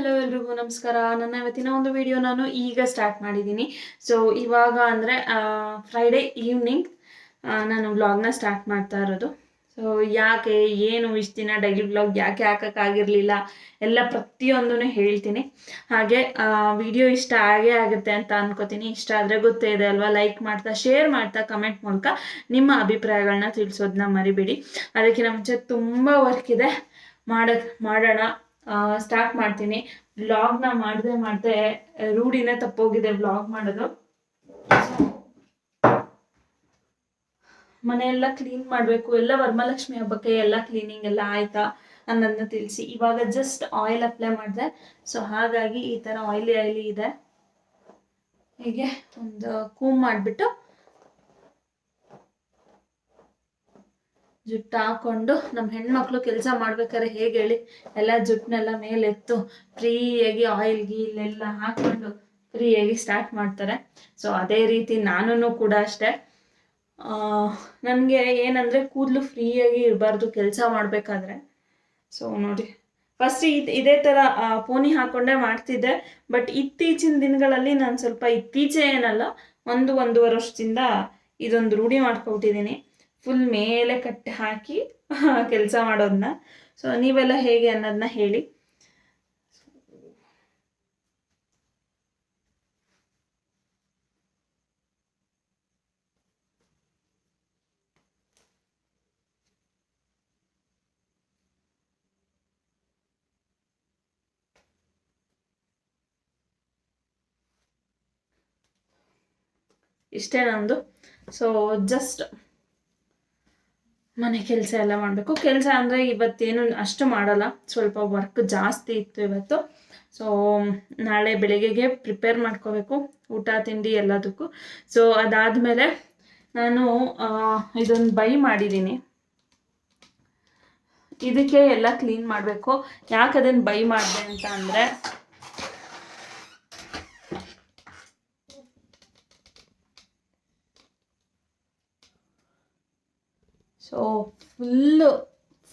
Hello ಎಲ್ರಿಗೂ ನಮಸ್ಕಾರ. ನನ್ನ ಇವತ್ತಿನ ಒಂದು ವಿಡಿಯೋ ನಾನು ಈಗ ಸ್ಟಾರ್ಟ್ ಮಾಡಿದ್ದೀನಿ. ಸೊ ಇವಾಗ ಅಂದರೆ ಫ್ರೈಡೇ ಈವ್ನಿಂಗ್ ನಾನು ವ್ಲಾಗ್ನ ಸ್ಟಾರ್ಟ್ ಮಾಡ್ತಾ ಇರೋದು. ಸೊ ಯಾಕೆ, ಏನು, ಇಷ್ಟು ದಿನ ಡೈಲಿ ವ್ಲಾಗ್ ಯಾಕೆ ಹಾಕೋಕ್ಕಾಗಿರಲಿಲ್ಲ ಎಲ್ಲ ಪ್ರತಿಯೊಂದೂ ಹೇಳ್ತೀನಿ. ಹಾಗೆ ವಿಡಿಯೋ ಇಷ್ಟ ಆಗೇ ಆಗುತ್ತೆ ಅಂತ ಅನ್ಕೋತೀನಿ. ಇಷ್ಟ ಆದರೆ ಗೊತ್ತೇ ಇದೆ ಅಲ್ವಾ? ಲೈಕ್ ಮಾಡ್ತಾ ಶೇರ್ ಮಾಡ್ತಾ ಕಮೆಂಟ್ ಮೂಲಕ ನಿಮ್ಮ ಅಭಿಪ್ರಾಯಗಳನ್ನ ತಿಳಿಸೋದನ್ನ ಮರಿಬೇಡಿ. ಅದಕ್ಕಿಂತ ಮುಂಚೆ ತುಂಬ ವರ್ಕ್ ಇದೆ. ಮಾಡೋಕ್ಕೆ ಮಾಡೋಣ. ಸ್ಟಾರ್ಟ್ ಮಾಡ್ತೀನಿ. ವ್ಲಾಗ್ನ ಮಾಡದೆ ಮಾಡದೆ ರೂಢಿನೇ ತಪ್ಪೋಗಿದೆ ವ್ಲಾಗ್ ಮಾಡೋದು. ಮನೆಯೆಲ್ಲ ಕ್ಲೀನ್ ಮಾಡಬೇಕು, ಎಲ್ಲ ವರಮಹಾಲಕ್ಷ್ಮಿ ಹಬ್ಬಕ್ಕೆ ಎಲ್ಲ ಕ್ಲೀನಿಂಗ್ ಎಲ್ಲ ಆಯ್ತಾ ಅನ್ನೋದನ್ನ ತಿಳಿಸಿ. ಇವಾಗ ಜಸ್ಟ್ ಆಯಿಲ್ ಅಪ್ಲೈ ಮಾಡಿದೆ. ಸೊ ಹಾಗಾಗಿ ಈ ಥರ ಆಯಿಲಿ ಆಯಿಲಿ ಇದೆ. ಹೀಗೆ ಒಂದು, ಕೂಮ್ ಮಾಡಿಬಿಟ್ಟು ಜುಟ್ಟು ಹಾಕೊಂಡು ನಮ್ಮ ಹೆಣ್ಮಕ್ಳು ಕೆಲಸ ಮಾಡ್ಬೇಕಾದ್ರೆ ಹೇಗೆ ಹೇಳಿ ಎಲ್ಲ ಜುಟ್ಟನ್ನೆಲ್ಲ ಮೇಲೆತ್ತು ಫ್ರೀಯಾಗಿ ಆಯಿಲ್ ಗೀಲೆಲ್ಲ ಹಾಕೊಂಡು ಫ್ರೀಯಾಗಿ ಸ್ಟಾರ್ಟ್ ಮಾಡ್ತಾರೆ. ಸೊ ಅದೇ ರೀತಿ ನಾನು ಕೂಡ ಅಷ್ಟೇ. ನನಗೆ ಏನಂದರೆ ಕೂದಲು ಫ್ರೀಯಾಗಿ ಇರಬಾರ್ದು ಕೆಲಸ ಮಾಡಬೇಕಾದ್ರೆ. ಸೊ ನೋಡಿ. ಫಸ್ಟ್ ಇದು, ಇದೇ ಥರ ಪೋನಿ ಹಾಕೊಂಡೇ ಮಾಡ್ತಿದ್ದೆ. ಬಟ್ ಇತ್ತೀಚಿನ ದಿನಗಳಲ್ಲಿ ನಾನು ಸ್ವಲ್ಪ ಇತ್ತೀಚೆ ಏನಲ್ಲ ಒಂದು ಒಂದೂವರೆ ವರ್ಷದಿಂದ ಇದೊಂದು ರೂಢಿ ಮಾಡ್ಕೊಬಿಟ್ಟಿದ್ದೀನಿ. ಫುಲ್ ಮೇಲೆ ಕಟ್ಟಿ ಹಾಕಿ ಕೆಲಸ ಮಾಡೋದನ್ನ ಸೊ ನೀವೆಲ್ಲ ಹೇಗೆ ಅನ್ನೋದನ್ನ ಹೇಳಿ. ಇಷ್ಟೇ ನಂದು ಸೊ ಜಸ್ಟ್ ಮನೆ ಕೆಲಸ ಎಲ್ಲ ಮಾಡಬೇಕು. ಕೆಲಸ ಅಂದರೆ ಇವತ್ತೇನು ಅಷ್ಟು ಮಾಡಲ್ಲ. ಸ್ವಲ್ಪ ವರ್ಕ್ ಜಾಸ್ತಿ ಇತ್ತು ಇವತ್ತು. ಸೊ ನಾಳೆ ಬೆಳಿಗ್ಗೆಗೆ ಪ್ರಿಪೇರ್ ಮಾಡ್ಕೋಬೇಕು. ಊಟ, ತಿಂಡಿ ಎಲ್ಲದಕ್ಕೂ. ಸೊ ಅದಾದಮೇಲೆ ನಾನು ಇದೊಂದು ಬೈ ಮಾಡಿದ್ದೀನಿ ಇದಕ್ಕೆ ಎಲ್ಲ ಕ್ಲೀನ್ ಮಾಡಬೇಕು. ಯಾಕೆ ಅದನ್ನು ಬೈ ಮಾಡಿದೆ ಅಂತ ಅಂದರೆ ಸೊ ಫುಲ್ಲು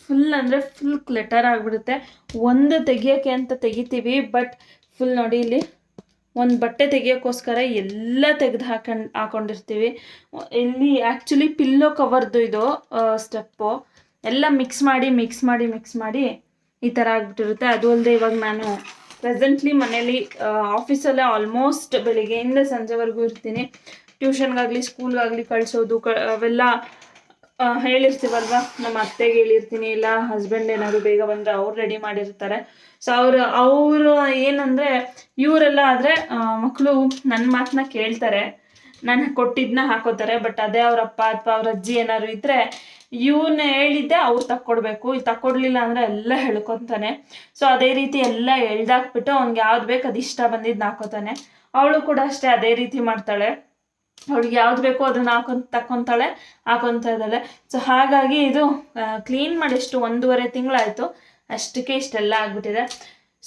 ಫುಲ್ ಅಂದರೆ ಫುಲ್ ಕ್ಲೆಟರ್ ಆಗಿಬಿಡುತ್ತೆ. ಒಂದು ತೆಗಿಯೋಕ್ಕೆ ಅಂತ ತೆಗಿತೀವಿ ಬಟ್ ಫುಲ್ ನೋಡಿ ಇಲ್ಲಿ ಒಂದು ಬಟ್ಟೆ ತೆಗಿಯೋಕ್ಕೋಸ್ಕರ ಎಲ್ಲ ತೆಗೆದು ಹಾಕೊಂಡು, ಹಾಕೊಂಡಿರ್ತೀವಿ. ಇಲ್ಲಿ ಆ್ಯಕ್ಚುಲಿ ಪಿಲ್ಲೋ ಕವರ್ದು ಇದು ಸ್ಟೆಪ್ಪು ಎಲ್ಲ ಮಿಕ್ಸ್ ಮಾಡಿ ಮಿಕ್ಸ್ ಮಾಡಿ ಮಿಕ್ಸ್ ಮಾಡಿ ಈ ಥರ ಆಗಿಬಿಟ್ಟಿರುತ್ತೆ. ಅದು ಅಲ್ಲದೆ ಇವಾಗ ನಾನು ಪ್ರೆಸೆಂಟ್ಲಿ ಮನೇಲಿ ಆಫೀಸಲ್ಲೇ ಆಲ್ಮೋಸ್ಟ್ ಬೆಳಿಗ್ಗೆಯಿಂದ ಸಂಜೆವರೆಗೂ ಇರ್ತೀನಿ. ಟ್ಯೂಷನ್ಗಾಗಲಿ ಸ್ಕೂಲ್ಗಾಗಲಿ ಕಳಿಸೋದು, ಕ, ಅವೆಲ್ಲ ಹೇಳಿರ್ತೀವಲ್ವ? ನಮ್ಮ ಅತ್ತೆಗೆ ಹೇಳಿರ್ತೀನಿ, ಇಲ್ಲ ಹಸ್ಬೆಂಡ್ ಏನಾದ್ರು ಬೇಗ ಬಂದರೆ ಅವ್ರು ರೆಡಿ ಮಾಡಿರ್ತಾರೆ. ಸೊ ಅವರು ಅವರು ಏನಂದರೆ, ಇವರೆಲ್ಲ ಆದರೆ ಮಕ್ಕಳು ನನ್ನ ಮಾತನ್ನ ಕೇಳ್ತಾರೆ. ನಾನು ಕೊಟ್ಟಿದ್ದನ್ನ ಹಾಕೋತಾರೆ ಬಟ್ ಅದೇ ಅವ್ರ ಅಪ್ಪ ಅಥವಾ ಅವ್ರ ಅಜ್ಜಿ ಏನಾದ್ರು ಇದ್ದರೆ ಇವನ್ನ ಹೇಳಿದ್ದೆ ಅವ್ರು ತಕ್ಕೊಡ್ಬೇಕು. ಇದು ತಕ್ಕೊಡ್ಲಿಲ್ಲ ಅಂದರೆ ಎಲ್ಲ ಹೇಳ್ಕೊತಾನೆ. ಸೊ ಅದೇ ರೀತಿ ಎಲ್ಲ ಎಳ್ದಾಕ್ಬಿಟ್ಟು ಅವ್ನ್ಗೆ ಯಾವ್ದು ಬೇಕು ಅದು ಇಷ್ಟ ಬಂದಿದ್ದು ಹಾಕೋತಾನೆ. ಅವಳು ಕೂಡ ಅಷ್ಟೇ ಅದೇ ರೀತಿ ಮಾಡ್ತಾಳೆ. ಅವಳಿಗೆ ಯಾವ್ದು ಬೇಕೋ ಅದನ್ನ ಹಾಕೊಂಡ್ ತಕ್ಕೊಂತಾಳೆ ಹಾಕೊಂತ ಇದ್ದಾಳೆ ಸೊ ಹಾಗಾಗಿ ಇದು ಕ್ಲೀನ್ ಮಾಡಿ ಎಷ್ಟು ಒಂದೂವರೆ ತಿಂಗಳಾಯಿತು. ಅಷ್ಟಕ್ಕೆ ಇಷ್ಟೆಲ್ಲ ಆಗ್ಬಿಟ್ಟಿದೆ.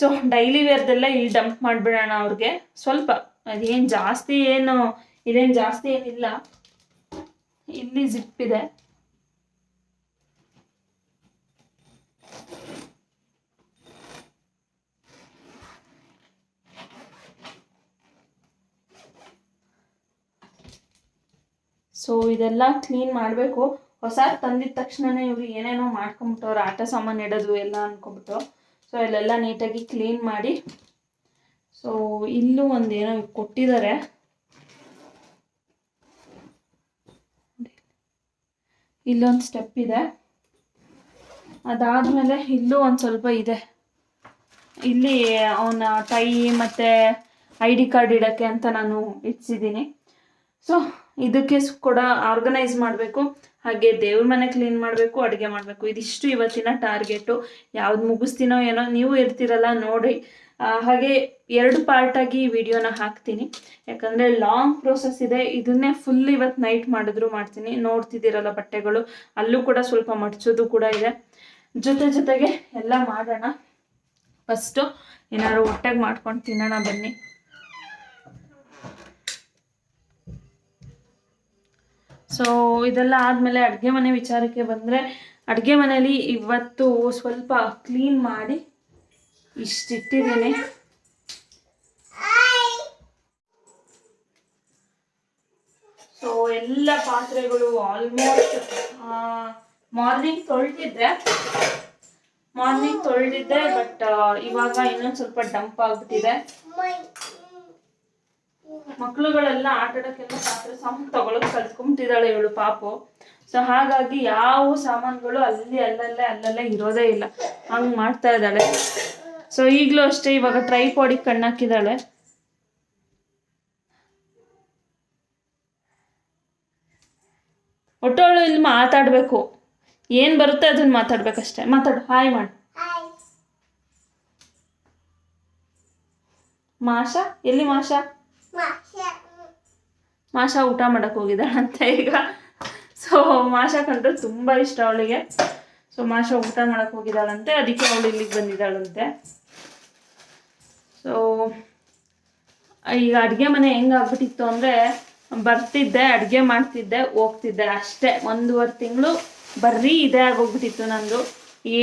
ಸೊ ಡೈಲಿ ವೇರ್ದೆಲ್ಲ ಇಲ್ಲಿ ಡಂಪ್ ಮಾಡಿಬಿಡೋಣ ಅವ್ರಿಗೆ. ಸ್ವಲ್ಪ, ಅದೇನು ಜಾಸ್ತಿ ಏನು, ಇದೇನು ಜಾಸ್ತಿ ಏನಿಲ್ಲ. ಇಲ್ಲಿ ಜಿಪ್ ಇದೆ. ಸೊ ಇದೆಲ್ಲ ಕ್ಲೀನ್ ಮಾಡಬೇಕು. ಹೊಸ ತಂದಿದ ತಕ್ಷಣನೇ ಇವರು ಏನೇನೋ ಮಾಡ್ಕೊಂಬಿಟ್ಟವ್ರು, ಆಟ ಸಾಮಾನು ಇಡೋದು ಎಲ್ಲ ಅಂದ್ಕೊಂಬಿಟ್ಟು ಸೊ ಇಲ್ಲೆಲ್ಲ ನೀಟಾಗಿ ಕ್ಲೀನ್ ಮಾಡಿ. ಸೊ ಇಲ್ಲೂ ಒಂದೇನೋ ಕೊಟ್ಟಿದ್ದಾರೆ ಇಲ್ಲೊಂದು ಸ್ಟೆಪ್ ಇದೆ. ಅದಾದಮೇಲೆ ಇಲ್ಲೂ ಒಂದು ಸ್ವಲ್ಪ ಇದೆ. ಇಲ್ಲಿ ಅವನ ಟೈ ಮತ್ತು ಐ ಡಿ ಕಾರ್ಡ್ ಇಡೋಕ್ಕೆ ಅಂತ ನಾನು ಇಡ್ಸಿದ್ದೀನಿ ಸೊ ಇದಕ್ಕೆ ಕೂಡ ಆರ್ಗನೈಸ್ ಮಾಡಬೇಕು. ಹಾಗೆ ದೇವ್ರ ಮನೆ ಕ್ಲೀನ್ ಮಾಡಬೇಕು, ಅಡುಗೆ ಮಾಡಬೇಕು. ಇದಿಷ್ಟು ಇವತ್ತಿನ ಟಾರ್ಗೆಟು ಯಾವ್ದು ಮುಗಿಸ್ತೀನೋ ಏನೋ, ನೀವು ಇರ್ತೀರಲ್ಲ, ನೋಡಿ. ಹಾಗೆ ಎರಡು ಪಾರ್ಟಾಗಿ ಈ ವಿಡಿಯೋನ ಹಾಕ್ತೀನಿ. ಯಾಕಂದರೆ ಲಾಂಗ್ ಪ್ರೋಸೆಸ್ ಇದೆ. ಇದನ್ನೇ ಫುಲ್ ಇವತ್ತು ನೈಟ್ ಮಾಡಿದ್ರು ಮಾಡ್ತೀನಿ. ನೋಡ್ತಿದ್ದೀರಲ್ಲ ಬಟ್ಟೆಗಳು. ಅಲ್ಲೂ ಕೂಡ ಸ್ವಲ್ಪ ಮಡ್ಚೋದು ಕೂಡ ಇದೆ. ಜೊತೆ ಜೊತೆಗೆ ಎಲ್ಲ ಮಾಡೋಣ. ಫಸ್ಟು ಏನಾದ್ರು ಹೊಟ್ಟೆಗೆ ಮಾಡ್ಕೊಂಡು ತಿನ್ನೋಣ ಬನ್ನಿ. ಸೊ ಇದೆಲ್ಲ ಆದಮೇಲೆ ಅಡುಗೆ ಮನೆ ವಿಚಾರಕ್ಕೆ ಬಂದರೆ, ಅಡುಗೆ ಮನೇಲಿ ಇವತ್ತು ಸ್ವಲ್ಪ ಕ್ಲೀನ್ ಮಾಡಿ ಇಷ್ಟಿಟ್ಟಿದ್ದೀನಿ. ಸೊ ಎಲ್ಲ ಪಾತ್ರೆಗಳು ಆಲ್ಮೋಸ್ಟ್ ಮಾರ್ನಿಂಗ್ ತೊಳೆದಿದ್ದೆ. ಮಾರ್ನಿಂಗ್ ತೊಳೆದಿದ್ದೆ ಬಟ್ ಇವಾಗ ಇನ್ನೊಂದು ಸ್ವಲ್ಪ ಡಂಪ್ ಆಗ್ಬಿಟ್ಟಿದೆ. ಮಕ್ಳುಗಳೆಲ್ಲ ಆಟ ಆಡೋಕ್ಕೆಲ್ಲ ಪಾತ್ರೆ ಸಾಮಾನು ತಗೊಳಕ್ ಕಲ್ತ್ಕೊಂಬಿಟ್ಟಿದ್ದಾಳೆ ಇವಳು ಪಾಪು. ಸೊ ಹಾಗಾಗಿ ಯಾವ ಸಾಮಾನುಗಳು ಅಲ್ಲಿ ಅಲ್ಲಲ್ಲೇ ಅಲ್ಲಲ್ಲೇ ಇರೋದೇ ಇಲ್ಲ. ಹಂಗ್ ಮಾಡ್ತಾ ಇದ್ದಾಳೆ. ಸೊ ಈಗಲೂ ಅಷ್ಟೇ ಇವಾಗ ಟ್ರೈ ಪಾಡಿ ಕಣ್ಣಾಕಿದ್ದಾಳೆ. ಒಟ್ಟವಳು ಇಲ್ಲಿ ಮಾತಾಡಬೇಕು. ಏನು ಬರುತ್ತೆ ಅದನ್ನ ಮಾತಾಡ್ಬೇಕಷ್ಟೇ. ಮಾತಾಡು ಹಾಯ್ ಮಾಡು. ಮಾಷಾ? ಎಲ್ಲಿ ಮಾಷಾ? ಮಾಷಾ ಊಟ ಮಾಡಕ್ಕೆ ಹೋಗಿದ್ದಾಳಂತೆ ಈಗ. ಸೊ ಮಾಷಾ ಕಂಡ್ರೆ ತುಂಬಾ ಇಷ್ಟ ಅವಳಿಗೆ. ಸೊ ಮಾಷಾ ಊಟ ಮಾಡಕ್ಕೆ ಹೋಗಿದ್ದಾಳಂತೆ. ಅದಕ್ಕೆ ಅವಳು ಇಲ್ಲಿಗೆ ಬಂದಿದ್ದಾಳಂತೆ. ಸೊ ಈಗ ಅಡುಗೆ ಮನೆ ಹೆಂಗಾಗ್ಬಿಟ್ಟಿತ್ತು ಅಂದರೆ, ಬರ್ತಿದ್ದೆ, ಅಡುಗೆ ಮಾಡ್ತಿದ್ದೆ, ಹೋಗ್ತಿದ್ದೆ ಅಷ್ಟೇ. ಒಂದೂವರೆ ತಿಂಗಳು ಬರ್ರೀ ಇದೇ ಆಗೋಗ್ಬಿಟ್ಟಿತ್ತು ನಂದು.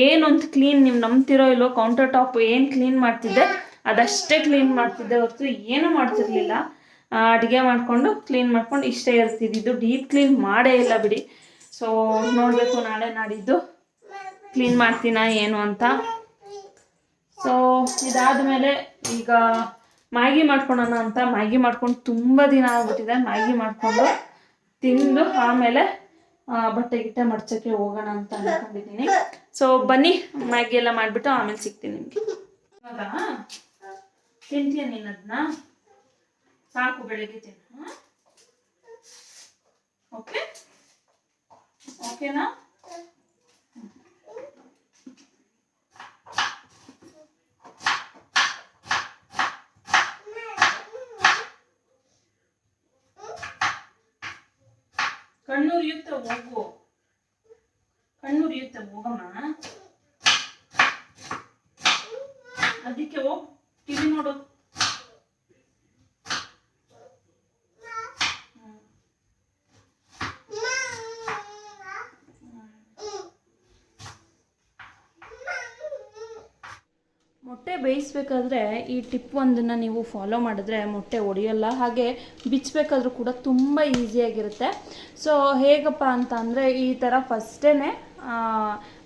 ಏನೊಂದು ಕ್ಲೀನ್ ನೀವು ನಂಬ್ತಿರೋ ಇಲ್ಲೋ ಕೌಂಟರ್ ಟಾಪ್ ಏನು ಕ್ಲೀನ್ ಮಾಡ್ತಿದ್ದೆ ಅದಷ್ಟೇ ಕ್ಲೀನ್ ಮಾಡ್ತಿದ್ದೆ ಹೊರತು ಏನೂ ಮಾಡ್ತಿರ್ಲಿಲ್ಲ. ಅಡುಗೆ ಮಾಡಿಕೊಂಡು ಕ್ಲೀನ್ ಮಾಡ್ಕೊಂಡು ಇಷ್ಟೇ ಇರ್ತಿದ್ದಿದ್ದು ಡೀಪ್ ಕ್ಲೀನ್ ಮಾಡೇ ಇಲ್ಲ ಬಿಡಿ. ಸೊ ನೋಡಬೇಕು ನಾಳೆ ನಾಡಿದ್ದು ಕ್ಲೀನ್ ಮಾಡ್ತೀನ ಏನು ಅಂತ. ಸೊ ಇದಾದಮೇಲೆ ಈಗ ಮ್ಯಾಗಿ ಮಾಡ್ಕೊಳೋಣ ಅಂತ. ಮ್ಯಾಗಿ ಮಾಡ್ಕೊಂಡು ತುಂಬ ದಿನ ಆಗ್ಬಿಟ್ಟಿದೆ. ಮ್ಯಾಗಿ ಮಾಡಿಕೊಂಡು ತಿಂದು ಆಮೇಲೆ ಬಟ್ಟೆ ಗಿಟ್ಟೆ ಮಡ್ಚಕ್ಕೆ ಹೋಗೋಣ ಅಂತ ಅಂದ್ಕೊಂಡಿದ್ದೀನಿ ಸೊ ಬನ್ನಿ, ಮ್ಯಾಗಿ ಎಲ್ಲ ಮಾಡಿಬಿಟ್ಟು ಆಮೇಲೆ ಸಿಗ್ತೀನಿ ನಿಮಗೆ. ತಿಂತೀಯ ನೀನು ಸಾಕು ಬೆಳಿಗ್ಗೆ ತಿನ್ನು ಓಕೆ ಓಕೆನಾ ಕಣ್ಣುರಿಯುತ್ತ ಹೋಗು. ಕಣ್ಣುರಿಯುತ್ತ ಹೋಗಮ್ಮ. ಅದಕ್ಕೆ ಹೋಗ್. ಟಿವಿ ನೋಡು. ಮೊಟ್ಟೆ ಬೇಯಿಸ್ಬೇಕಾದ್ರೆ ಈ ಟಿಪ್ ಒಂದನ್ನು ನೀವು ಫಾಲೋ ಮಾಡಿದ್ರೆ ಮೊಟ್ಟೆ ಒಡೆಯಲ್ಲ. ಹಾಗೆ ಬಿಚ್ಚಬೇಕಾದ್ರೂ ಕೂಡ ತುಂಬ ಈಸಿಯಾಗಿರುತ್ತೆ ಸೊ ಹೇಗಪ್ಪ ಅಂತ ಅಂದರೆ ಈ ಥರ ಫಸ್ಟೇ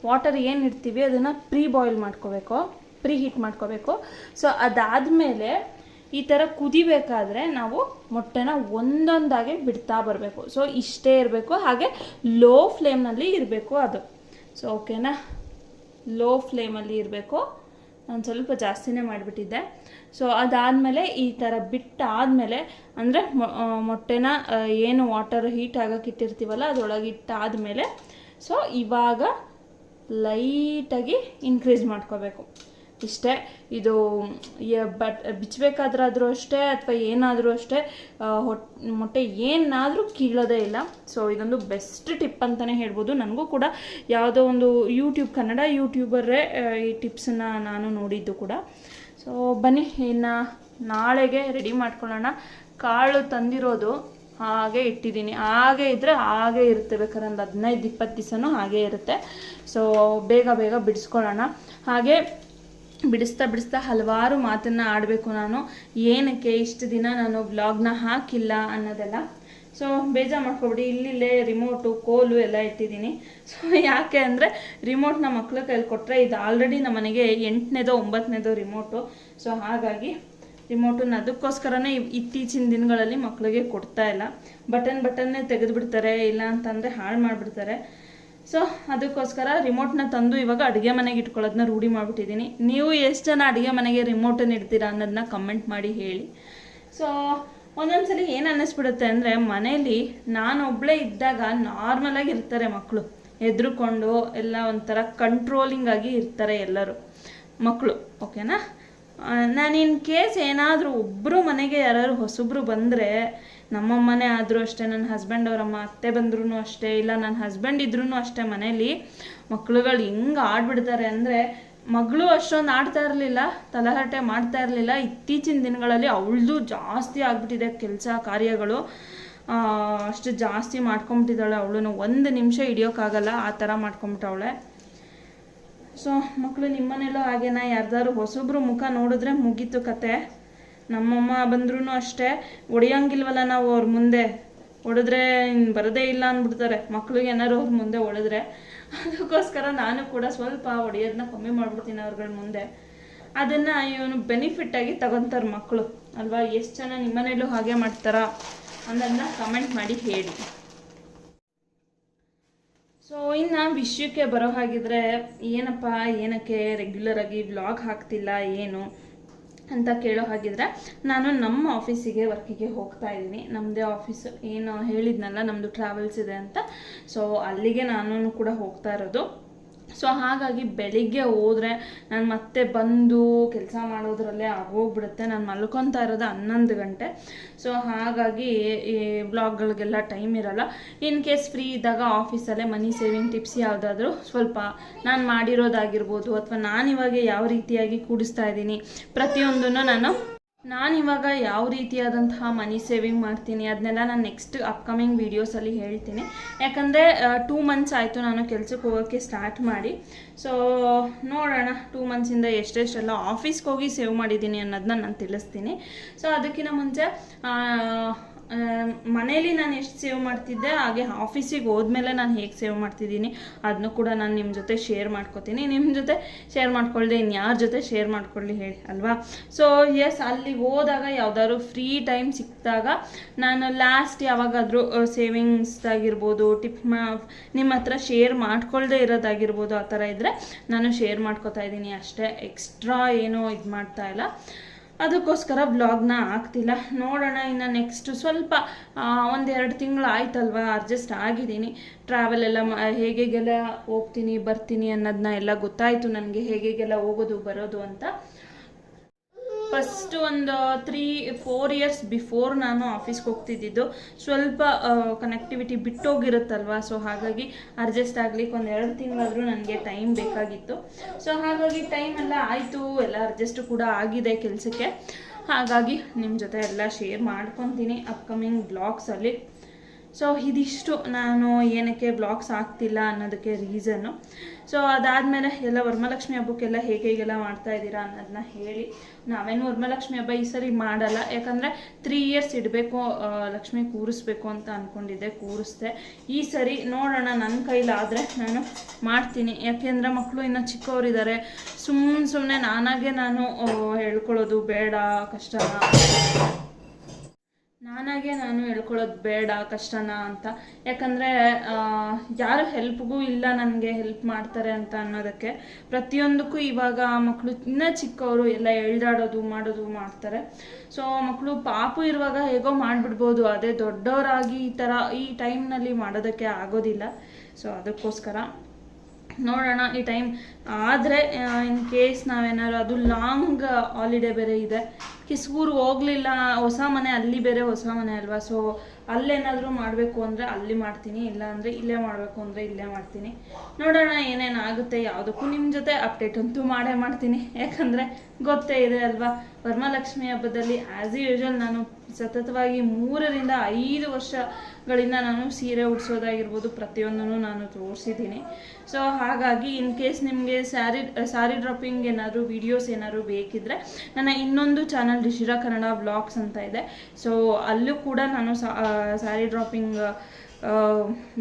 ವಾಟರ್ ಏನು ಇಡ್ತೀವಿ ಅದನ್ನು ಪ್ರೀ ಬಾಯ್ಲ್ ಮಾಡ್ಕೋಬೇಕು. ಪ್ರೀ ಹೀಟ್ ಮಾಡ್ಕೋಬೇಕು. ಸೊ ಅದಾದಮೇಲೆ ಈ ಥರ ಕುದಿಬೇಕಾದ್ರೆ ನಾವು ಮೊಟ್ಟೆನ ಒಂದೊಂದಾಗಿ ಬಿಡ್ತಾ ಬರಬೇಕು. ಸೊ ಇಷ್ಟೇ ಇರಬೇಕು. ಹಾಗೆ ಲೋ ಫ್ಲೇಮ್ನಲ್ಲಿ ಇರಬೇಕು ಅದು. ಸೊ ಓಕೆನಾ ಲೋ ಫ್ಲೇಮಲ್ಲಿ ಇರಬೇಕು. ನಾನು ಸ್ವಲ್ಪ ಜಾಸ್ತಿನೇ ಮಾಡಿಬಿಟ್ಟಿದ್ದೆ. ಸೊ ಅದಾದಮೇಲೆ ಈ ಥರ ಬಿಟ್ಟಾದಮೇಲೆ ಅಂದರೆ ಮೊಟ್ಟೆನ ಏನು ವಾಟರ್ ಹೀಟ್ ಆಗಕ್ಕೆ ಇಟ್ಟಿರ್ತೀವಲ್ಲ ಅದರೊಳಗೆ ಇಟ್ಟಾದಮೇಲೆ ಸೊ ಇವಾಗ ಲೈಟಾಗಿ ಇನ್ಕ್ರೀಸ್ ಮಾಡ್ಕೋಬೇಕು. ಇಷ್ಟೇ. ಇದು ಬಟ್ ಬಿಚ್ಚಬೇಕಾದ್ರಾದ್ರೂ ಅಷ್ಟೇ ಅಥವಾ ಏನಾದರೂ ಅಷ್ಟೇ ಹೊಟ್ಟೆ ಹೊಟ್, ಮೊಟ್ಟೆ ಏನಾದರೂ ಕೀಳೋದೇ ಇಲ್ಲ. ಸೊ ಇದೊಂದು ಬೆಸ್ಟ್ ಟಿಪ್ ಅಂತಲೇ ಹೇಳ್ಬೋದು. ನನಗೂ ಕೂಡ ಯಾವುದೋ ಒಂದು ಯೂಟ್ಯೂಬ್ ಕನ್ನಡ ಯೂಟ್ಯೂಬರೇ ಈ ಟಿಪ್ಸನ್ನು ನಾನು ನೋಡಿದ್ದು ಕೂಡ. ಸೊ ಬನ್ನಿ, ಇನ್ನು ನಾಳೆಗೆ ರೆಡಿ ಮಾಡ್ಕೊಳ್ಳೋಣ. ಕಾಳು ತಂದಿರೋದು ಹಾಗೆ ಇಟ್ಟಿದ್ದೀನಿ. ಹಾಗೆ ಇದ್ದರೆ ಹಾಗೆ ಇರುತ್ತೆ ಬೇಕಾದ್ರೆ ಒಂದು ಹದಿನೈದು ಇಪ್ಪತ್ತು ದಿವಸನೂ ಹಾಗೆ ಇರುತ್ತೆ. ಸೊ ಬೇಗ ಬೇಗ ಬಿಡಿಸ್ಕೊಳ್ಳೋಣ. ಹಾಗೆ ಬಿಡಿಸ್ತಾ ಬಿಡಿಸ್ತಾ ಹಲವಾರು ಮಾತನ್ನು ಆಡಬೇಕು ನಾನು. ಏನಕ್ಕೆ ಇಷ್ಟು ದಿನ ನಾನು ಬ್ಲಾಗ್ನ ಹಾಕಿಲ್ಲ ಅನ್ನೋದೆಲ್ಲ. ಸೊ ಬೇಜಾರು ಮಾಡ್ಕೊಬಿಡಿ, ಇಲ್ಲಿಲ್ಲೇ ರಿಮೋಟು ಕೋಲು ಎಲ್ಲ ಇಟ್ಟಿದ್ದೀನಿ. ಸೊ ಯಾಕೆ ಅಂದರೆ ರಿಮೋಟ್ನ ಮಕ್ಕಳ ಕೈಲಿ ಕೊಟ್ಟರೆ ಇದು ಆಲ್ರೆಡಿ ನಮ್ಮ ಮನೆಗೆ ಎಂಟನೇದೋ ಒಂಬತ್ತನೇದೋ ರಿಮೋಟು ಸೊ ಹಾಗಾಗಿ ರಿಮೋಟನ್ನು ಅದಕ್ಕೋಸ್ಕರನೇ ಇತ್ತೀಚಿನ ದಿನಗಳಲ್ಲಿ ಮಕ್ಕಳಿಗೆ ಕೊಡ್ತಾ ಇಲ್ಲ. ಬಟನ್ ಬಟನ್ನೇ ತೆಗೆದುಬಿಡ್ತಾರೆ, ಇಲ್ಲ ಅಂತಂದರೆ ಹಾಳು ಮಾಡಿಬಿಡ್ತಾರೆ. ಸೊ, ಅದಕ್ಕೋಸ್ಕರ ರಿಮೋಟ್ನ ತಂದು ಇವಾಗ ಅಡುಗೆ ಮನೆಗೆ ಇಟ್ಕೊಳ್ಳೋದನ್ನ ರೂಢಿ ಮಾಡಿಬಿಟ್ಟಿದ್ದೀನಿ. ನೀವು ಎಷ್ಟು ಜನ ಅಡುಗೆ ಮನೆಗೆ ರಿಮೋಟನ್ನು ಇಡ್ತೀರಾ ಅನ್ನೋದನ್ನ ಕಮೆಂಟ್ ಮಾಡಿ ಹೇಳಿ. ಸೊ ಒಂದೊಂದ್ಸಲಿ ಏನು ಅನ್ನಿಸ್ಬಿಡುತ್ತೆ ಅಂದರೆ, ಮನೇಲಿ ನಾನೊಬ್ಬಳೇ ಇದ್ದಾಗ ನಾರ್ಮಲಾಗಿ ಇರ್ತಾರೆ ಮಕ್ಕಳು ಹೆದ್ರುಕೊಂಡು ಎಲ್ಲ ಒಂಥರ ಕಂಟ್ರೋಲಿಂಗ್ ಆಗಿ ಇರ್ತಾರೆ ಎಲ್ಲರೂ ಮಕ್ಕಳು ಓಕೆನಾ ನಾನು ಇನ್ ಕೇಸ್ ಏನಾದರೂ ಒಬ್ಬರು ಮನೆಗೆ ಯಾರಾದ್ರು ಹೊಸಬ್ರು ಬಂದರೆ ನಮ್ಮಮ್ಮನೇ ಆದರೂ ಅಷ್ಟೇ, ನನ್ನ ಹಸ್ಬೆಂಡ್ ಅವರಮ್ಮ, ಅತ್ತೆ ಬಂದ್ರೂ ಅಷ್ಟೇ, ಇಲ್ಲ ನನ್ನ ಹಸ್ಬೆಂಡ್ ಇದ್ರೂ ಅಷ್ಟೇ ಮನೇಲಿ. ಮಕ್ಳುಗಳು ಹಿಂಗೆ ಆಡ್ಬಿಡ್ತಾರೆ ಅಂದರೆ ಮಗಳು ಅಷ್ಟೊಂದು ಆಡ್ತಾ ಇರಲಿಲ್ಲ ತಲಹರಟೆ ಮಾಡ್ತಾ ಇರಲಿಲ್ಲ. ಇತ್ತೀಚಿನ ದಿನಗಳಲ್ಲಿ ಅವಳದು ಜಾಸ್ತಿ ಆಗಿಬಿಟ್ಟಿದೆ ಕೆಲಸ, ಕಾರ್ಯಗಳು. ಅಷ್ಟು ಜಾಸ್ತಿ ಮಾಡ್ಕೊಂಬಿಟ್ಟಿದ್ದಾಳೆ ಅವಳು ಒಂದು ನಿಮಿಷ ಹಿಡಿಯೋಕ್ಕಾಗಲ್ಲ ಆ ಥರ ಮಾಡ್ಕೊಂಬಿಟ್ಟವಳೆ. ಸೊ ಮಕ್ಕಳು ನಿಮ್ಮನೇಲೂ ಹಾಗೇನಾ? ಯಾರ್ದಾದ್ರು ಹೊಸಬ್ರು ಮುಖ ನೋಡಿದ್ರೆ ಮುಗೀತು ಕತೆ. ನಮ್ಮಮ್ಮ ಬಂದ್ರೂ ಅಷ್ಟೇ. ಹೊಡೆಯೋಂಗಿಲ್ವಲ್ಲ ನಾವು ಅವ್ರ ಮುಂದೆ. ಹೊಡೆದ್ರೆ ಬರೋದೇ ಇಲ್ಲ ಅಂದ್ಬಿಡ್ತಾರೆ. ಮಕ್ಳಿಗೆ ಏನಾರು ಅವ್ರ ಮುಂದೆ ಹೊಡೆದ್ರೆ ಅದಕ್ಕೋಸ್ಕರ ನಾನು ಕೂಡ ಸ್ವಲ್ಪ ಹೊಡೆಯೋದನ್ನ ಕಮ್ಮಿ ಮಾಡ್ಬಿಡ್ತೀನಿ ಅವ್ರಗಳ ಮುಂದೆ. ಅದನ್ನು ಇವನು ಬೆನಿಫಿಟ್ ಆಗಿ ತಗೊಂತಾರ ಮಕ್ಕಳು ಅಲ್ವಾ? ಎಷ್ಟು ಜನ ನಿಮ್ಮನೇಲೂ ಹಾಗೆ ಮಾಡ್ತಾರಾ? ಅನ್ನೋದನ್ನ ಕಮೆಂಟ್ ಮಾಡಿ ಹೇಳಿ. ಸೊ ಇನ್ನು ವಿಷಯಕ್ಕೆ ಬರೋ ಹಾಗಿದ್ರೆ ಏನಪ್ಪ, ಏನಕ್ಕೆ ರೆಗ್ಯುಲರ್ ಆಗಿ ವ್ಲಾಗ್ ಹಾಕ್ತಿಲ್ಲ, ಏನು? ಅಂತ ಕೇಳೋ ಹಾಗಿದ್ರೆ ನಾನು ನಮ್ಮ ಆಫೀಸಿಗೆ ವರ್ಕಿಗೆ ಹೋಗ್ತಾ ಇದ್ದೀನಿ. ನಮ್ಮದೇ ಆಫೀಸ್ ಏನು ಹೇಳಿದ್ನಲ್ಲ ನಮ್ಮದು ಟ್ರಾವೆಲ್ಸ್ ಇದೆ ಅಂತ. ಸೊ ಅಲ್ಲಿಗೆ ನಾನು ಕೂಡ ಹೋಗ್ತಾ ಇರೋದು. ಸೊ ಹಾಗಾಗಿ ಬೆಳಿಗ್ಗೆ ಹೋದರೆ ನಾನು ಮತ್ತೆ ಬಂದು ಕೆಲಸ ಮಾಡೋದ್ರಲ್ಲೇ ಆಗೋಗ್ಬಿಡುತ್ತೆ. ನಾನು ಮಲ್ಕೊತಾ ಇರೋದು ಹನ್ನೊಂದು ಗಂಟೆ. ಸೊ ಹಾಗಾಗಿ ಈ ಬ್ಲಾಗ್ಗಳಿಗೆಲ್ಲ ಟೈಮ್ ಇರಲ್ಲ. ಇನ್ ಕೇಸ್ ಫ್ರೀ ಇದ್ದಾಗ ಆಫೀಸಲ್ಲೇ ಮನಿ ಸೇವಿಂಗ್ ಟಿಪ್ಸ್ ಯಾವುದಾದ್ರೂ ಸ್ವಲ್ಪ ನಾನು ಮಾಡಿರೋದಾಗಿರ್ಬೋದು ಅಥವಾ ನಾನು ಇವಾಗ ಯಾವ ರೀತಿಯಾಗಿ ಕೂಡಿಸ್ತಾ ಇದ್ದೀನಿ ಪ್ರತಿಯೊಂದನ್ನು ನಾನು ನಾನು ಇವಾಗ ಯಾವ ರೀತಿಯಾದಂತಹ ಮನಿ ಸೇವಿಂಗ್ ಮಾಡ್ತೀನಿ ಅದನ್ನೆಲ್ಲ ನಾನು ನೆಕ್ಸ್ಟ್ ಅಪ್ಕಮಿಂಗ್ ವೀಡಿಯೋಸಲ್ಲಿ ಹೇಳ್ತೀನಿ. ಯಾಕಂದರೆ ಟೂ ಮಂತ್ಸ್ ಆಯಿತು ನಾನು ಕೆಲಸಕ್ಕೆ ಹೋಗೋಕ್ಕೆ ಸ್ಟಾರ್ಟ್ ಮಾಡಿ. ಸೊ ನೋಡೋಣ ಟೂ ಮಂತ್ಸಿಂದ ಎಷ್ಟೆಷ್ಟೆಲ್ಲ ಆಫೀಸ್ಗೆ ಹೋಗಿ ಸೇವ್ ಮಾಡಿದ್ದೀನಿ ಅನ್ನೋದನ್ನ ನಾನು ತಿಳಿಸ್ತೀನಿ. ಸೊ ಅದಕ್ಕಿಂತ ಮುಂಚೆ ಮನೇಲಿ ನಾನು ಎಷ್ಟು ಸೇವ್ ಮಾಡ್ತಿದ್ದೆ, ಹಾಗೆ ಆಫೀಸಿಗೆ ಹೋದ್ಮೇಲೆ ನಾನು ಹೇಗೆ ಸೇವ್ ಮಾಡ್ತಿದ್ದೀನಿ ಅದನ್ನು ಕೂಡ ನಾನು ನಿಮ್ಮ ಜೊತೆ ಶೇರ್ ಮಾಡ್ಕೋತೀನಿ. ನಿಮ್ಮ ಜೊತೆ ಶೇರ್ ಮಾಡ್ಕೊಳ್ದೆ ಇನ್ಯಾರ ಜೊತೆ ಶೇರ್ ಮಾಡ್ಕೊಳ್ಳಿ ಹೇಳಿ, ಅಲ್ವಾ? ಸೊ ಎಸ್ ಅಲ್ಲಿ ಹೋದಾಗ ಯಾವುದಾದ್ರು ಫ್ರೀ ಟೈಮ್ ಸಿಕ್ಕಿದಾಗ ನಾನು ಲಾಸ್ಟ್ ಯಾವಾಗಾದರೂ ಸೇವಿಂಗ್ಸ್ದಾಗಿರ್ಬೋದು ಟಿಪ್ ಮಾ ನಿಮ್ಮ ಹತ್ರ ಶೇರ್ ಮಾಡ್ಕೊಳ್ದೇ ಇರೋದಾಗಿರ್ಬೋದು, ಆ ಥರ ಇದ್ದರೆ ನಾನು ಶೇರ್ ಮಾಡ್ಕೋತಾ ಇದ್ದೀನಿ ಅಷ್ಟೇ. ಎಕ್ಸ್ಟ್ರಾ ಏನೂ ಇದು ಮಾಡ್ತಾ ಇಲ್ಲ. ಅದಕ್ಕೋಸ್ಕರ ವ್ಲಾಗ್ನ ಆಗ್ತಿಲ್ಲ ನೋಡೋಣ ಇನ್ನು ನೆಕ್ಸ್ಟ್ ಸ್ವಲ್ಪ ಒಂದೆರಡು ತಿಂಗಳು ಆಯ್ತಲ್ವಾ ಅಡ್ಜಸ್ಟ್ ಆಗಿದ್ದೀನಿ. ಟ್ರಾವೆಲ್ ಎಲ್ಲ ಹೇಗೆ ಹೇಗೆಗೆಲ್ಲ ಹೋಗ್ತೀನಿ, ಬರ್ತೀನಿ ಅನ್ನೋದನ್ನ ಎಲ್ಲ ಗೊತ್ತಾಯಿತು ನನಗೆ, ಹೇಗೆಗೆಲ್ಲ ಹೋಗೋದು, ಬರೋದು ಅಂತ. ಫಸ್ಟ್ ಒಂದು ತ್ರೀ ಫೋರ್ ಇಯರ್ಸ್ ಬಿಫೋರ್ ನಾನು ಆಫೀಸ್ಗೆ ಹೋಗ್ತಿದ್ದಿದ್ದು, ಸ್ವಲ್ಪ ಕನೆಕ್ಟಿವಿಟಿ ಬಿಟ್ಟೋಗಿರುತ್ತಲ್ವ? ಸೊ ಹಾಗಾಗಿ ಅಡ್ಜಸ್ಟ್ ಆಗ್ಲಿಕ್ಕೆ ಒಂದು ಎರಡು ತಿಂಗಳಾದರೂ ನನಗೆ ಟೈಮ್ ಬೇಕಾಗಿತ್ತು. ಸೊ ಹಾಗಾಗಿ ಟೈಮ್ ಎಲ್ಲ ಆಯಿತು. ಎಲ್ಲ ಅಡ್ಜಸ್ಟ್ ಕೂಡ ಆಗಿದೆ ಕೆಲಸಕ್ಕೆ. ಹಾಗಾಗಿ ನಿಮ್ಮ ಜೊತೆ ಎಲ್ಲ ಶೇರ್ ಮಾಡ್ಕೊತೀನಿ ಅಪ್ಕಮಿಂಗ್ ಬ್ಲಾಗ್ಸಲ್ಲಿ ಸೊ ಇದಿಷ್ಟು. ನಾನು ಏನಕ್ಕೆ ಬ್ಲಾಗ್ಸ್ ಆಗ್ತಿಲ್ಲ ಅನ್ನೋದಕ್ಕೆ ರೀಸನ್ನು ಸೊ ಅದಾದಮೇಲೆ ಎಲ್ಲ ವರಮಹಾಲಕ್ಷ್ಮಿ ಹಬ್ಬಕ್ಕೆಲ್ಲ ಹೇಗೆ ಹೇಗೆಲ್ಲ ಮಾಡ್ತಾ ಇದ್ದೀರಾ ಅನ್ನೋದನ್ನ ಹೇಳಿ. ನಾವೇನು ವರಮಹಾಲಕ್ಷ್ಮಿ ಹಬ್ಬ ಈ ಸರಿ ಮಾಡಲ್ಲ. ಯಾಕಂದರೆ ತ್ರೀ ಇಯರ್ಸ್ ಇಡಬೇಕು ಲಕ್ಷ್ಮಿ ಕೂರಿಸ್ಬೇಕು ಅಂತ ಅಂದ್ಕೊಂಡಿದ್ದೆ ಕೂರಿಸ್ದೆ. ಈ ಸರಿ ನೋಡೋಣ ನನ್ನ ಕೈಲಾದರೆ ನಾನು ಮಾಡ್ತೀನಿ. ಯಾಕೆಂದರೆ ಮಕ್ಕಳು ಇನ್ನೂ ಚಿಕ್ಕವರಿದ್ದಾರೆ. ಸುಮ್ಮನೆ ಸುಮ್ಮನೆ ನಾನಾಗೆ ನಾನು ಹೇಳ್ಕೊಳ್ಳೋದು ಬೇಡ ಕಷ್ಟ ನಾನಾಗೆ ನಾನು ಹೇಳ್ಕೊಳ್ಳೋದು ಬೇಡ, ಕಷ್ಟನ ಅಂತ. ಯಾಕಂದರೆ ಯಾರು ಹೆಲ್ಪ್ಗೂ ಇಲ್ಲ ನನಗೆ ಹೆಲ್ಪ್ ಮಾಡ್ತಾರೆ ಅಂತ ಅನ್ನೋದಕ್ಕೆ. ಪ್ರತಿಯೊಂದಕ್ಕೂ ಇವಾಗ ಮಕ್ಕಳು ಇನ್ನೂ ಚಿಕ್ಕವರು ಎಲ್ಲ ಎಳ್ದಾಡೋದು ಮಾಡೋದು, ಮಾಡ್ತಾರೆ. ಸೊ ಮಕ್ಕಳು ಪಾಪು ಇರುವಾಗ ಹೇಗೋ ಮಾಡಿಬಿಡ್ಬೋದು ಅದೇ ದೊಡ್ಡವರಾಗಿ ಈ ಥರ ಈ ಟೈಮ್ನಲ್ಲಿ ಮಾಡೋದಕ್ಕೆ ಆಗೋದಿಲ್ಲ. ಸೊ ಅದಕ್ಕೋಸ್ಕರ ನೋಡೋಣ ಈ ಟೈಮ್ ಆದರೆ ಇನ್ ಕೇಸ್ ನಾವೇನಾದ್ರು, ಅದು ಲಾಂಗ್ ಹಾಲಿಡೇ ಬೇರೆ ಇದೆ. ಕಿಸ್ಗೂರ್ಗೆ ಹೋಗಲಿಲ್ಲ, ಹೊಸ ಮನೆ, ಅಲ್ಲಿ ಬೇರೆ ಹೊಸ ಮನೆ ಅಲ್ವಾ? ಸೊ ಅಲ್ಲೇನಾದರೂ ಮಾಡಬೇಕು ಅಂದರೆ ಅಲ್ಲಿ ಮಾಡ್ತೀನಿ ಇಲ್ಲ ಅಂದರೆ ಇಲ್ಲೇ ಮಾಡಬೇಕು ಅಂದರೆ ಇಲ್ಲೇ ಮಾಡ್ತೀನಿ. ನೋಡೋಣ ಏನೇನು ಆಗುತ್ತೆ ಯಾವುದಕ್ಕೂ ನಿಮ್ಮ ಜೊತೆ ಅಪ್ಡೇಟ್ ಅಂತೂ ಮಾಡೇ ಮಾಡ್ತೀನಿ. ಯಾಕಂದರೆ ಗೊತ್ತೇ ಇದೆ ಅಲ್ವಾ? ವರಮಹಾಲಕ್ಷ್ಮಿ ಹಬ್ಬದಲ್ಲಿ ಆ್ಯಸ್ ಯೂಶ್ವಲ್ ನಾನು ಸತತವಾಗಿ ಮೂರರಿಂದ ಐದು ವರ್ಷಗಳಿಂದ ನಾನು ಸೀರೆ ಉಡ್ಸೋದಾಗಿರ್ಬೋದು ಪ್ರತಿಯೊಂದನ್ನು ನಾನು ತೋರಿಸಿದ್ದೀನಿ. ಸೊ ಹಾಗಾಗಿ ಇನ್ ಕೇಸ್ ನಿಮಗೆ ಸ್ಯಾರಿ ಸ್ಯಾರಿ ಡ್ರಾಪಿಂಗ್ ಏನಾದರೂ ವೀಡಿಯೋಸ್ ಏನಾದರೂ ಬೇಕಿದ್ದರೆ ನನ್ನ ಇನ್ನೊಂದು ಚಾನಲ್ ಡಿಶಿರಾ ಕನ್ನಡ ವ್ಲಾಗ್ಸ್ ಅಂತ ಇದೆ. ಸೊ ಅಲ್ಲೂ ಕೂಡ ನಾನು ಸ್ಯಾರಿ ಡ್ರಾಪಿಂಗ್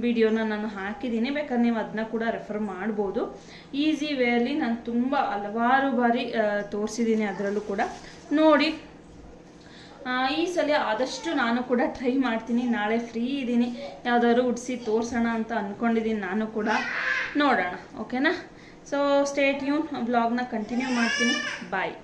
ವಿಡಿಯೋನ ನಾನು ಹಾಕಿದ್ದೀನಿ. ಬೇಕಾದ್ರೆ ನೀವು ಅದನ್ನ ಕೂಡ ರೆಫರ್ ಮಾಡ್ಬೋದು. ಈಸಿ ವೇಯಲ್ಲಿ ನಾನು ತುಂಬ ಹಲವಾರು ಬಾರಿ ತೋರಿಸಿದ್ದೀನಿ ಅದರಲ್ಲೂ ಕೂಡ. ನೋಡಿ ಈ ಸಲ ಆದಷ್ಟು ನಾನು ಕೂಡ ಟ್ರೈ ಮಾಡ್ತೀನಿ. ನಾಳೆ ಫ್ರೀ ಇದ್ದೀನಿ. ಯಾವ್ದಾದ್ರು ಉಡ್ಸಿ ತೋರಿಸೋಣ ಅಂತ ಅಂದ್ಕೊಂಡಿದ್ದೀನಿ ನಾನು ಕೂಡ ನೋಡೋಣ. ಓಕೆನಾ ಸೊ ಸ್ಟೇಟ್ ಯೂನ್ ಬ್ಲಾಗ್ನ ಕಂಟಿನ್ಯೂ ಮಾಡ್ತೀನಿ. ಬಾಯ್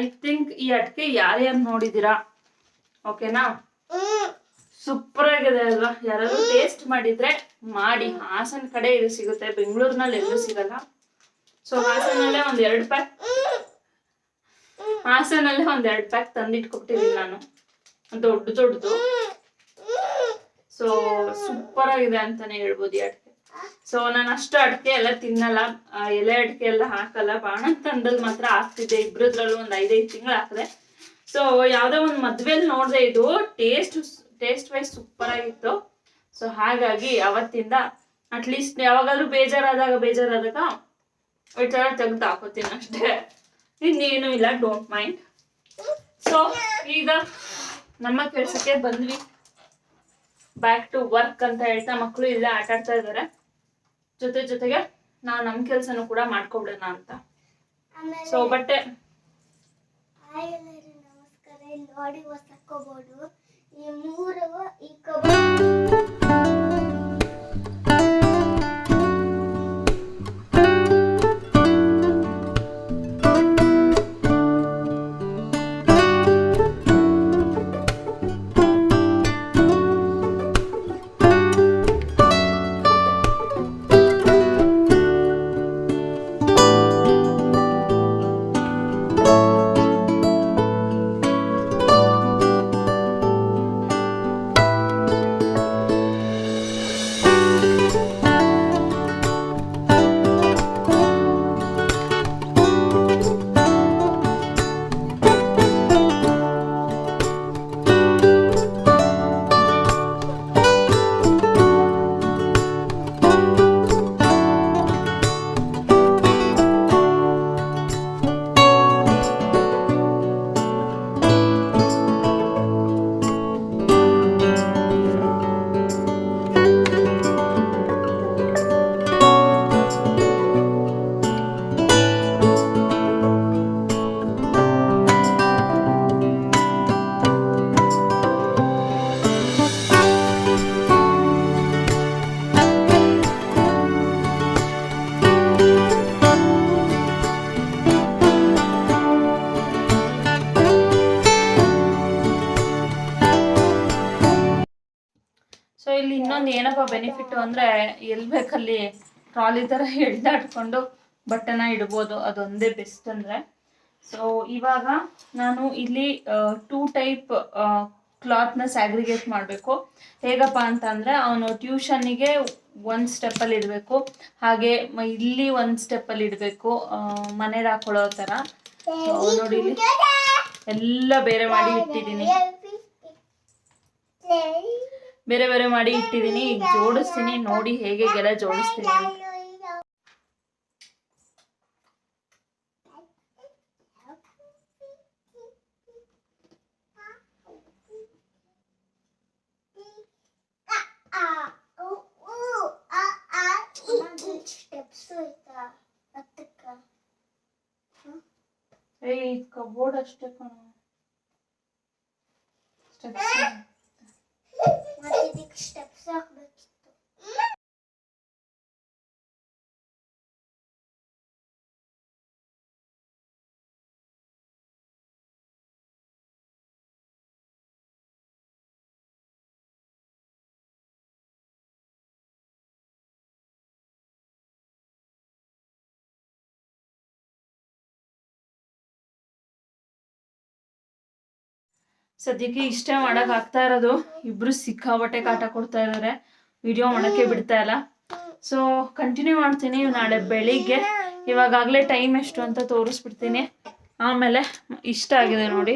ಐ ಥಿಂಕ್ ಈ ಅಟ್ಕೆ ಯಾರ್ಯಾರು ನೋಡಿದ್ದೀರಾ? ಓಕೆನಾ ಸೂಪರ್ ಆಗಿದೆ ಅಲ್ವಾ? ಯಾರಾದ್ರೂ ಟೇಸ್ಟ್ ಮಾಡಿದ್ರೆ ಮಾಡಿ. ಹಾಸನ ಕಡೆ ಇದು ಸಿಗುತ್ತೆ. ಬೆಂಗಳೂರಿನಲ್ಲಿ ಎಲ್ಲೂ ಸಿಗಲ್ಲ. ಸೊ ಹಾಸನಲ್ಲೇ ಒಂದ್ ಎರಡು ಪ್ಯಾಕ್ ಹಾಸನಲ್ಲೇ ಒಂದ್ ಎರಡು ಪ್ಯಾಕ್ ತಂದಿಟ್ಕೊಟ್ಟಿದ್ದೀನಿ ನಾನು. ದೊಡ್ಡ ದೊಡ್ಡದು. ಸೊ ಸೂಪರ್ ಆಗಿದೆ ಅಂತಾನೆ ಹೇಳ್ಬೋದು ಈ ಸೊ ನಾನು ಅಷ್ಟು ಅಡಿಕೆ ಎಲ್ಲ ತಿನ್ನಲ್ಲ. ಎಲೆ ಅಡಿಕೆ ಎಲ್ಲ ಹಾಕಲ್ಲ. ಬಾಣಂತನದಲ್ಲಿ ಮಾತ್ರ ಹಾಕ್ತಿದ್ದೆ. ಇಬ್ಬರದ್ರಲ್ಲೂ ಒಂದು ಐದೈದು ತಿಂಗಳು ಹಾಕಿದೆ. ಸೊ ಯಾವ್ದೋ ಒಂದು ಮದ್ವೆಲಿ ನೋಡಿದೆ ಇದು. ಟೇಸ್ಟ್ ಟೇಸ್ಟ್ ವೈಸ್ ಸೂಪರ್ ಆಗಿತ್ತು. ಸೊ ಹಾಗಾಗಿ ಅವತ್ತಿಂದ ಅಟ್ಲೀಸ್ಟ್ ಯಾವಾಗಾದ್ರೂ ಬೇಜಾರಾದಾಗ ಬೇಜಾರಾದಾಗ ಈ ಥರ ತೆಗೆದು ಹಾಕೋತೀನಿ ಅಷ್ಟೇ. ಇನ್ನೇನು ಇಲ್ಲ. ಡೋಂಟ್ ಮೈಂಡ್ ಸೊ ಈಗ ನಮ್ಮ ಕೆಲಸಕ್ಕೆ ಬಂದ್ವಿ. ಬ್ಯಾಕ್ ಟು ವರ್ಕ್ ಅಂತ ಹೇಳ್ತಾ ಮಕ್ಕಳು ಇಲ್ಲೇ ಆಟ ಆಡ್ತಾ ಇದ್ದಾರೆ ಜೊತೆ ಜೊತೆಗೆ ನಾವು ನಮ್ಮ ಕೆಲಸನೂ ಕೂಡ ಮಾಡ್ಕೊಬಿಡೋಣ ಅಂತ. ಸೊ ಬಟ್ಟೆ ನಮಸ್ಕಾರ. ನೋಡಿ ಈ ಮೂರು ಈ ಅಂದ್ರೆ ಎಲ್ ಬೇಕಲ್ಲಿ ಟ್ರಾಲಿ ತರ ಎಳ್ದಾಡ್ಕೊಂಡು ಬಟ್ಟೆನ ಇಡ್ಬೋದು. ಅದೊಂದೇ ಬೆಸ್ಟ್ ಅಂದ್ರೆ. ಸೊ ಇವಾಗ ನಾನು ಇಲ್ಲಿ ಟೂ ಟೈಪ್ ಕ್ಲಾತ್ನ ಸ್ಯಾಗ್ರಿಗೇಟ್ ಮಾಡಬೇಕು. ಹೇಗಪ್ಪ ಅಂತ ಅಂದ್ರೆ ಅವನು ಟ್ಯೂಷನ್ನಿಗೆ ಒಂದು ಸ್ಟೆಪ್ಪಲ್ಲಿ ಇಡಬೇಕು. ಹಾಗೆ ಇಲ್ಲಿ ಒಂದು ಸ್ಟೆಪ್ಪಲ್ಲಿ ಇಡಬೇಕು. ಮನೇಲಿ ಹಾಕೊಳ್ಳೋ ಥರ ನೋಡಿ ಇಲ್ಲಿ ಎಲ್ಲ ಬೇರೆ ಮಾಡಿ ಇಟ್ಟಿದ್ದೀನಿ. ಬೇರೆ ಬೇರೆ ಮಾಡಿ ಇಟ್ಟಿದ್ದೀನಿ. ಜೋಡಿಸ್ತೀನಿ. ನೋಡಿ ಹೇಗೆ ಗೆಲ ಜೋಡಿಸ್ತೀನಿ ಕಬೋರ್ಡ್ ಅಷ್ಟೇ ಕಣ. ಸದ್ಯಕ್ಕೆ ಇಷ್ಟೇ ಮಾಡಕ್ ಆಗ್ತಾ ಇರೋದು. ಇಬ್ರು ಸಿಕ್ಕಾಬಟ್ಟೆ ಕಾಟ ಕೊಡ್ತಾ ಇದಾರೆ. ವಿಡಿಯೋ ಮಾಡಕ್ಕೆ ಬಿಡ್ತಾ ಇಲ್ಲ. ಸೊ ಕಂಟಿನ್ಯೂ ಮಾಡ್ತೀನಿ ನಾಳೆ ಬೆಳಿಗ್ಗೆ. ಇವಾಗಾಗಲೇ ಟೈಮ್ ಎಷ್ಟು ಅಂತ ತೋರಿಸ್ಬಿಡ್ತೀನಿ. ಆಮೇಲೆ ಇಷ್ಟ ಆಗಿದೆ ನೋಡಿ.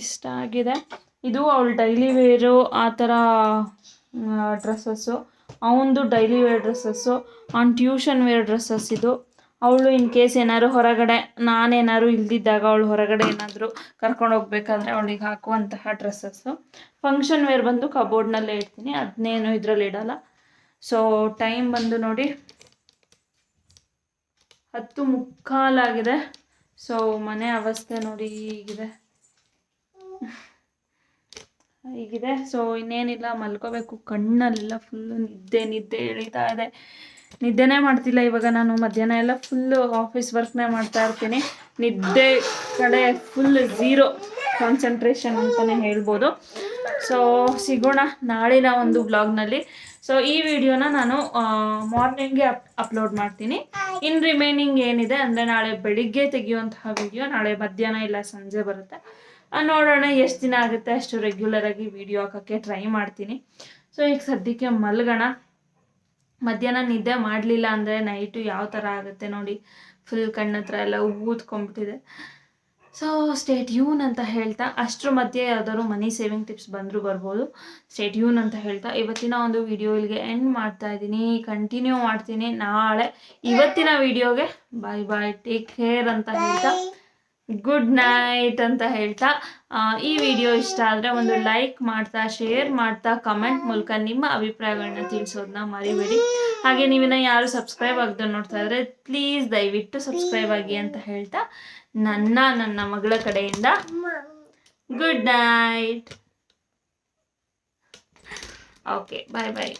ಇಷ್ಟ ಆಗಿದೆ. ಇದು ಅವಳು ಡೈಲಿ ವೇರು ಆ ಥರ ಡ್ರೆಸ್ಸಸ್ಸು ಅವನದು ಡೈಲಿ ವೇರ್ ಡ್ರೆಸ್ಸಸ್ಸು ಅವ್ನ ಟ್ಯೂಷನ್ ವೇರ್ ಡ್ರೆಸ್ಸಸ್ ಇದು. ಅವಳು ಇನ್ ಕೇಸ್ ಏನಾದ್ರು ಹೊರಗಡೆ, ನಾನೇನಾದ್ರು ಇಲ್ದಿದ್ದಾಗ ಅವಳು ಹೊರಗಡೆ ಏನಾದರೂ ಕರ್ಕೊಂಡು ಹೋಗ್ಬೇಕಾದ್ರೆ ಅವಳಿಗೆ ಹಾಕುವಂತಹ ಡ್ರೆಸ್ಸಸ್ಸು ಫಂಕ್ಷನ್ ವೇರ್ ಬಂದು ಕಬೋರ್ಡ್ನಲ್ಲೇ ಇಡ್ತೀನಿ ಅದನ್ನೇನು ಇದರಲ್ಲಿ ಇಡಲ್ಲ. ಸೊ ಟೈಮ್ ಬಂದು ನೋಡಿ. ಹತ್ತು ಮುಕ್ಕಾಲಾಗಿದೆ ಸೊ ಮನೆ ಅವಸ್ಥೆ ನೋಡಿ ಈಗಿದೆ ಈಗಿದೆ ಸೊ ಇನ್ನೇನಿಲ್ಲ, ಮಲ್ಕೋಬೇಕು. ಕಣ್ಣಲ್ಲೆಲ್ಲ ಫುಲ್ಲು ನಿದ್ದೆ ನಿದ್ದೆ ಎಳಿತಾ ಇದೆ. ನಿದ್ದೆನೇ ಮಾಡ್ತಿಲ್ಲ ಇವಾಗ ನಾನು. ಮಧ್ಯಾಹ್ನ ಎಲ್ಲ ಫುಲ್ಲು ಆಫೀಸ್ ವರ್ಕ್ನೇ ಮಾಡ್ತಾ ಇರ್ತೀನಿ. ನಿದ್ದೆ ಕಡೆ ಫುಲ್ ಝೀರೋ ಕಾನ್ಸಂಟ್ರೇಷನ್ ಅಂತಲೇ ಹೇಳ್ಬೋದು. ಸೊ ಸಿಗೋಣ ನಾಳಿನ ಒಂದು ಬ್ಲಾಗ್ನಲ್ಲಿ ಸೊ ಈ ವಿಡಿಯೋನ ನಾನು ಮಾರ್ನಿಂಗೇ ಅಪ್ ಅಪ್ಲೋಡ್ ಮಾಡ್ತೀನಿ. ಇನ್ ರಿಮೈನಿಂಗ್ ಏನಿದೆ ಅಂದರೆ ನಾಳೆ ಬೆಳಿಗ್ಗೆ ತೆಗೆಯುವಂತಹ ವಿಡಿಯೋ ನಾಳೆ ಮಧ್ಯಾಹ್ನ ಇಲ್ಲ ಸಂಜೆ ಬರುತ್ತೆ. ನೋಡೋಣ ಎಷ್ಟು ದಿನ ಆಗುತ್ತೆ. ಅಷ್ಟು ರೆಗ್ಯುಲರಾಗಿ ವಿಡಿಯೋ ಹಾಕೋಕ್ಕೆ ಟ್ರೈ ಮಾಡ್ತೀನಿ. ಸೊ ಈಗ ಸದ್ಯಕ್ಕೆ ಮಲ್ಗೋಣ. ಮಧ್ಯಾಹ್ನ ನಿದ್ದೆ ಮಾಡಲಿಲ್ಲ ಅಂದರೆ ನೈಟು ಯಾವ ಥರ ಆಗುತ್ತೆ ನೋಡಿ. ಫುಲ್ ಕಣ್ಣತ್ರ ಎಲ್ಲ ಊದ್ಕೊಂಡ್ಬಿಟ್ಟಿದೆ. ಸೊ ಸ್ಟೇಟ್ ಯೂನ್ ಅಂತ ಹೇಳ್ತಾ, ಅಷ್ಟ್ರ ಮಧ್ಯೆ ಯಾವ್ದಾದ್ರು ಮನಿ ಸೇವಿಂಗ್ ಟಿಪ್ಸ್ ಬಂದರೂ ಬರ್ಬೋದು. ಸ್ಟೇಟ್ ಯೂನ್ ಅಂತ ಹೇಳ್ತಾ, ಇವತ್ತಿನ ಒಂದು ವಿಡಿಯೋ ಇಲ್ಲಿಗೆ ಎಂಡ್ ಮಾಡ್ತಾ ಇದ್ದೀನಿ. ಕಂಟಿನ್ಯೂ ಮಾಡ್ತೀನಿ ನಾಳೆ. ಇವತ್ತಿನ ವಿಡಿಯೋಗೆ ಬಾಯ್ ಬಾಯ್ ಟೇಕ್ ಕೇರ್ ಅಂತ ಹೇಳ್ತಾ. ಗುಡ್ ನೈಟ್ ಅಂತ ಹೇಳ್ತಾ ಈ ವಿಡಿಯೋ ಇಷ್ಟ ಆದರೆ ಒಂದು ಲೈಕ್ ಮಾಡ್ತಾ, ಶೇರ್ ಮಾಡ್ತಾ, ಕಮೆಂಟ್ ಮೂಲಕ ನಿಮ್ಮ ಅಭಿಪ್ರಾಯಗಳನ್ನ ತಿಳಿಸೋದನ್ನ ಮರಿಬೇಡಿ. ಹಾಗೆ ನೀವಿನ ಯಾರು ಸಬ್ಸ್ಕ್ರೈಬ್ ಆಗದೆ ನೋಡ್ತಾ ಇದ್ರೆ ಪ್ಲೀಸ್ ದಯವಿಟ್ಟು ಸಬ್ಸ್ಕ್ರೈಬ್ ಆಗಿ ಅಂತ ಹೇಳ್ತಾ, ನನ್ನ ನನ್ನ ಮಗಳ ಕಡೆಯಿಂದ good night. Okay bye bye